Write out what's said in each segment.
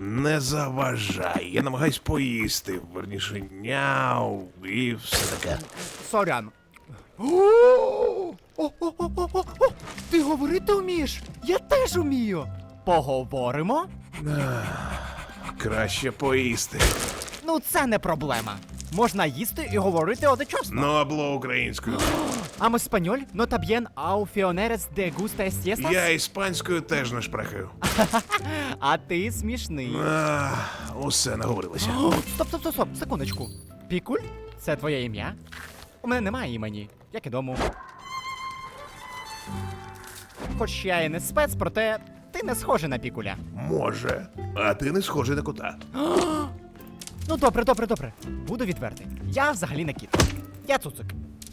Не заважай, я намагаюсь поїсти, верніше няу і все таке. Сорян. О-о-о-о-о! Ти говорити вмієш? Я теж вмію. Поговоримо? Краще поїсти. Ну, це не проблема. Можна їсти і говорити одночасно. Ну, абло українською. Ам español no también au fioneres de gusta? Я іспанською теж не шпрехаю. А ти смішний. Ах, усе наговорилося. О, Стоп, стоп, стоп, стоп, секундочку. Пікуль? Це твоє ім'я? У мене немає імені, як і дому. Хоч я і не спец, проте ти не схожий на пікуля. Може. А ти не схожий на кота. Ну добре, добре, добре. Буду відвертий. Я взагалі не кіт. Я цуцик.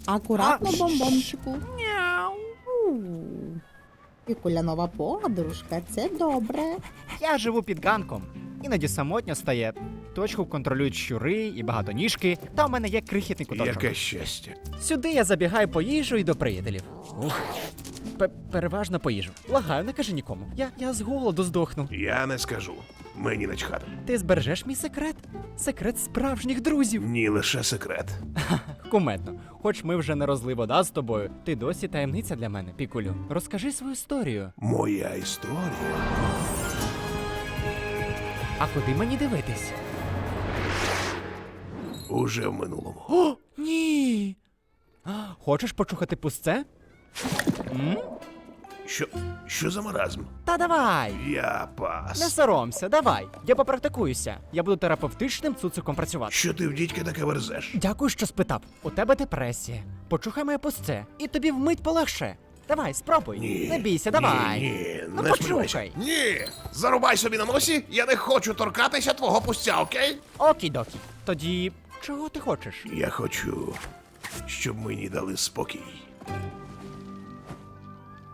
Акуратно, А, бомбомчику. Мяу. Пікуля нова подружка, це добре. Я живу під ганком. Іноді самотньо стає. Точку контролюють щури і багатоніжки, та у мене є крихітний куточок. Яке щастя. Сюди я забігаю по їжу і до приятелів. Ух. Пе- Переважно по їжу. Лагаю, не кажи нікому. Я, я з голоду здохну. Я не скажу. Мені начхати. Ти збережеш мій секрет? Секрет справжніх друзів. Ні, лише секрет. Кумедно. Хоч ми вже не розлий вода з тобою, ти досі таємниця для мене, пікулю. Розкажи свою історію. Моя історія. А куди мені дивитись? Уже в минулому. О, ні. Хочеш почухати пусце? М? Що? Що за маразм? Та давай. Я пас. Не соромся, давай. Я попрактикуюся. Я буду терапевтичним цуциком працювати. Що ти в дідька таке верзеш? Дякую, що спитав. У тебе депресія. Почухай моє пусце, і тобі вмить полегше. Давай, спробуй. Ні. Не бійся, давай. Ні, ні, Ну, не почухай. Ні! Зарубай собі на носі, я не хочу торкатися твого пустя, окей? Окей-докі. Тоді чого ти хочеш? Я хочу, щоб мені дали спокій.